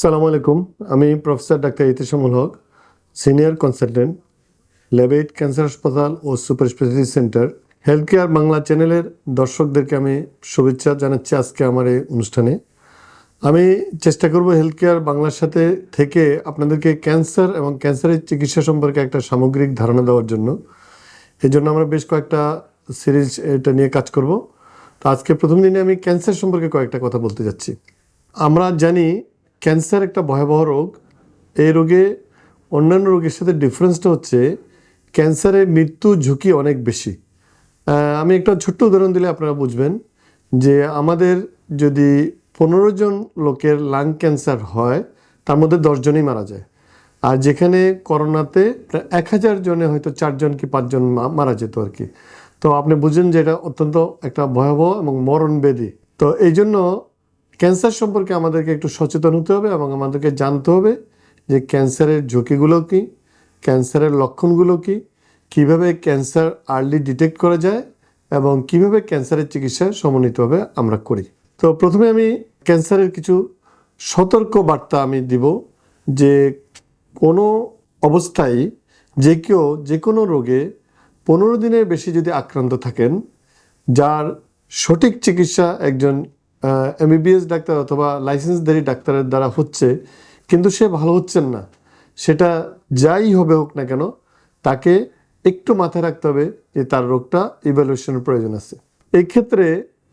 সালাম আলাইকুম। আমি professor doctor Itishamul Haque, senior consultant Labaid cancer হাসপাতাল ও super speciality centre. Health care Bangla চ্যানেলের দর্শকদেরকে আমি শুভেচ্ছা জানাচ্ছি আজকে আমার এই অনুষ্ঠানে। আমি চেষ্টা করব হেলথ কেয়ার বাংলার সাথে থেকে আপনাদেরকে ক্যান্সার এবং ক্যান্সারের চিকিৎসা সম্পর্কে একটা সামগ্রিক ধারণা দেওয়ার জন্য। এই জন্য আমরা বেশ কয়েকটা সিরিজ এটা নিয়ে কাজ করব। তো আজকে প্রথম দিনে আমি ক্যান্সার সম্পর্কে কয়েকটা কথা বলতে যাচ্ছি। আমরা জানি ক্যান্সার একটা ভয়াবহ রোগ। এই রোগে অন্যান্য রোগের সাথে ডিফারেন্সটা হচ্ছে ক্যান্সারের মৃত্যু ঝুঁকি অনেক বেশি। আমি একটা ছোট্ট উদাহরণ দিলে আপনারা বুঝবেন যে আমাদের যদি পনেরো জন লোকের লাং ক্যান্সার হয়, তার মধ্যে দশজনই মারা যায়। আর যেখানে করোনাতে প্রায় এক হাজার জনে হয়তো চারজন কি পাঁচজন মারা যেত আর কি। তো আপনি বুঝেন যে এটা অত্যন্ত একটা ভয়াবহ এবং মরণ ব্যাধি তো এই জন্য ক্যান্সার সম্পর্কে আমাদেরকে একটু সচেতন হতে হবে এবং আমাদেরকে জানতে হবে যে ক্যান্সারের ঝুঁকিগুলো কী, ক্যান্সারের লক্ষণগুলো কী, কীভাবে ক্যান্সার আর্লি ডিটেক্ট করা যায় এবং কীভাবে ক্যান্সারের চিকিৎসা সমন্বিতভাবে আমরা করি। তো প্রথমে আমি ক্যান্সারের কিছু সতর্ক বার্তা আমি দিব যে কোনো অবস্থায় যে কেউ যে কোনো রোগে পনেরো দিনের বেশি যদি আক্রান্ত থাকেন, যার সঠিক চিকিৎসা একজন এমবিবিএস ডাক্তার অথবা লাইসেন্সধারী ডাক্তারের দ্বারা হচ্ছে, কিন্তু সে ভালো হচ্ছেন না। সেটা যাই হবে হোক না কেন, তাকে একটু মাথায় রাখতে হবে যে তার রোগটা ইভ্যালুয়েশনের প্রয়োজন আছে। এই ক্ষেত্রে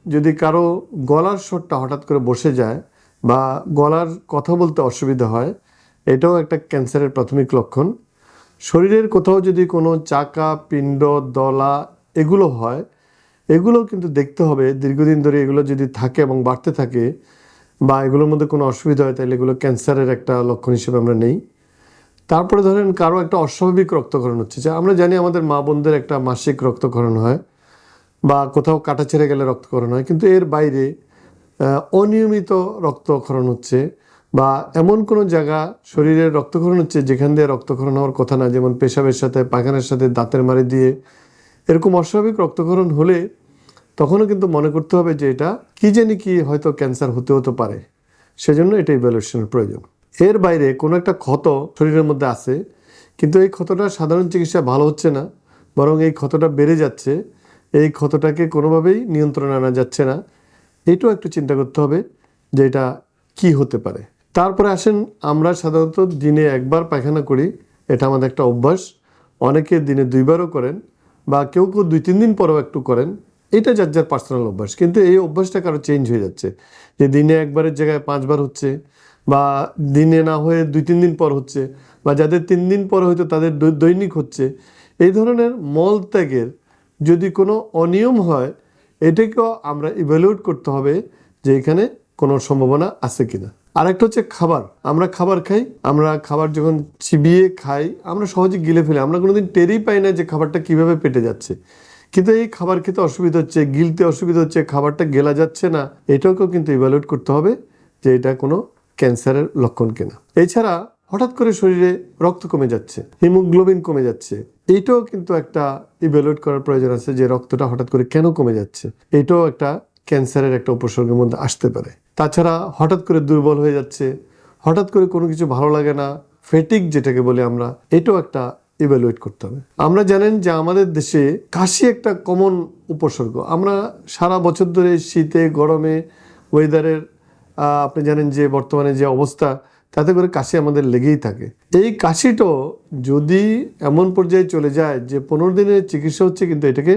যদি কারও গলার স্বরটা হঠাৎ করে বসে যায় বা গলার কথা বলতে অসুবিধা হয়, এটাও একটা ক্যান্সারের প্রাথমিক লক্ষণ। শরীরের কোথাও যদি কোনো চাকা, পিণ্ড, দলা এগুলো হয় এগুলো কিন্তু দেখতে হবে। দীর্ঘদিন ধরে এগুলো যদি থাকে এবং বাড়তে থাকে বা এগুলোর মধ্যে কোনো অসুবিধা হয়, তাহলে এগুলো ক্যান্সারের একটা লক্ষণ হিসেবে আমরা নেই। তারপরে ধরেন কারও একটা অস্বাভাবিক রক্তক্ষরণ হচ্ছে। যে আমরা জানি আমাদের মা বোনদের একটা মাসিক রক্তক্ষরণ হয় বা কোথাও কাটা ছেড়ে গেলে রক্তক্ষরণ হয়। কিন্তু এর বাইরে অনিয়মিত রক্তক্ষরণ হচ্ছে বা এমন কোনো জায়গা শরীরের রক্তক্ষরণ হচ্ছে যেখান দিয়ে রক্তক্ষরণ হওয়ার কথা না। যেমন পেশাবের সাথে, পায়খানার সাথে, দাঁতের মারি দিয়ে এরকম অস্বাভাবিক রক্তক্ষরণ হলে তখনও কিন্তু মনে করতে হবে যে এটা কি জানি কি হয়তো ক্যান্সার হতে হতে পারে। সেজন্য এটা ইভ্যালুয়েশনের প্রয়োজন। এর বাইরে কোনো একটা ক্ষত শরীরের মধ্যে আছে, কিন্তু এই ক্ষতটা সাধারণ চিকিৎসা ভালো হচ্ছে না, বরং এই ক্ষতটা বেড়ে যাচ্ছে। এই ক্ষতটাকে কোনোভাবেই নিয়ন্ত্রণে আনা যাচ্ছে না। এটাও একটু চিন্তা করতে হবে যে এটা কী হতে পারে। তারপরে আসেন, আমরা সাধারণত দিনে একবার পায়খানা করি, এটা আমাদের একটা অভ্যাস। অনেকে দিনে দুইবারও করেন বা কেউ কেউ দুই তিন দিন পরেও একটু করেন। এটা যার যার পার্সোনাল অভ্যাস। কিন্তু এই অভ্যাসটা কারও চেঞ্জ হয়ে যাচ্ছে। যে দিনে একবারের জায়গায় পাঁচবার হচ্ছে বা দিনে না হয়ে দুই, তিন দিন পর হচ্ছে বা যাদের তিন দিন পর হয়তো তাদের দৈনিক হচ্ছে, এই ধরনের মল ত্যাগের যদি কোনো অনিয়ম হয়, এটাকেও আমরা ইভ্যালুয়েট করতে হবে যে এখানে কোনো সম্ভাবনা আছে কিনা। আরেকটা হচ্ছে খাবার। আমরা খাবার খাই, আমরা খাবার যখন চিবিয়ে খাই, আমরা সহজে গিলে ফেলি। আমরা কোনোদিন টেরই পাই না যে খাবারটা কীভাবে পেটে যাচ্ছে। কিন্তু এই খাবার খেতে অসুবিধা হচ্ছে, গিলতে অসুবিধা হচ্ছে, খাবারটা গেলা যাচ্ছে না, এটাকেও কিন্তু ইভ্যালুয়েট করতে হবে যে এটা কোনো ক্যান্সারের লক্ষণ কিনা। এছাড়া হঠাৎ করে শরীরে রক্ত কমে যাচ্ছে, হিমোগ্লোবিন কমে যাচ্ছে এইটাও কিন্তু একটা ইভ্যালুয়েট করার প্রয়োজন আছে যে রক্তটা হঠাৎ করে কেন কমে যাচ্ছে, এটাও একটা ক্যান্সারের একটা উপসর্গের মধ্যে আসতে পারে। তাছাড়া হঠাৎ করে দুর্বল হয়ে যাচ্ছে, হঠাৎ করে কোনো কিছু ভালো লাগে না ফেটিক যেটাকে বলি আমরা, এটাও একটা ইভ্যালুয়েট করতে হবে। আমরা জানেন যে আমাদের দেশে কাশি একটা কমন উপসর্গ। আমরা সারা বছর ধরে শীতে, গরমে ওয়েদারের আপনি জানেন যে বর্তমানে যে অবস্থা, তাতে করে কাশি আমাদের লেগেই থাকে। এই কাশিটাও যদি এমন পর্যায়ে চলে যায় যে পনেরো দিনের চিকিৎসা হচ্ছে কিন্তু এটাকে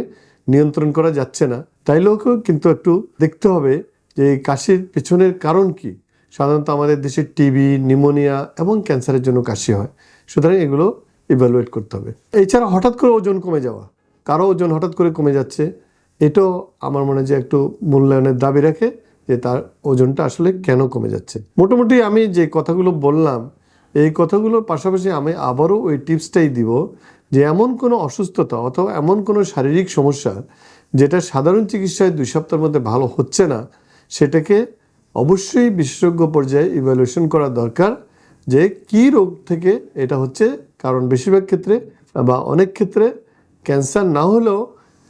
নিয়ন্ত্রণ করা যাচ্ছে না তাই তাইলেও কিন্তু একটু দেখতে হবে যে এই কাশির পেছনের কারণ কি। সাধারণত আমাদের দেশে টিবি নিউমোনিয়া এবং ক্যান্সারের জন্য কাশি হয়। সুতরাং এগুলো ইভ্যালুয়েট করতে হবে। এছাড়া হঠাৎ করে ওজন কমে যাওয়া। কারও ওজন হঠাৎ করে কমে যাচ্ছে, এটাও আমার মনে যে একটু মূল্যায়নের দাবি রাখে যে তার ওজনটা আসলে কেন কমে যাচ্ছে। মোটামুটি আমি যে কথাগুলো বললাম, এই কথাগুলোর পাশাপাশি আমি আবারও ওই টিপসটাই দিব যে এমন কোনো অসুস্থতা অথবা এমন কোনো শারীরিক সমস্যা যেটা সাধারণ চিকিৎসায় দুই সপ্তাহের মধ্যে ভালো হচ্ছে না, সেটাকে অবশ্যই বিশেষজ্ঞ পর্যায়ে ইভ্যালুয়েশন করা দরকার যে কি রোগ থেকে এটা হচ্ছে কারণ বেশিরভাগ ক্ষেত্রে বা অনেক ক্ষেত্রে ক্যান্সার না হলেও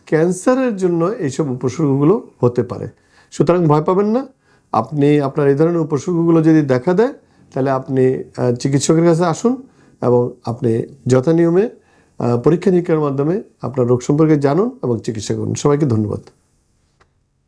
ক্যান্সারের জন্য এইসব উপসর্গগুলো হতে পারে। সুতরাং ভয় পাবেন না। আপনি আপনার এই ধরনের উপসর্গগুলো যদি দেখা দেয়, তাহলে আপনি চিকিৎসকের কাছে আসুন এবং আপনি যথানিয়মে পরীক্ষা নিরীক্ষার মাধ্যমে আপনার রোগ সম্পর্কে জানুন এবং চিকিৎসা করুন। সবাইকে ধন্যবাদ।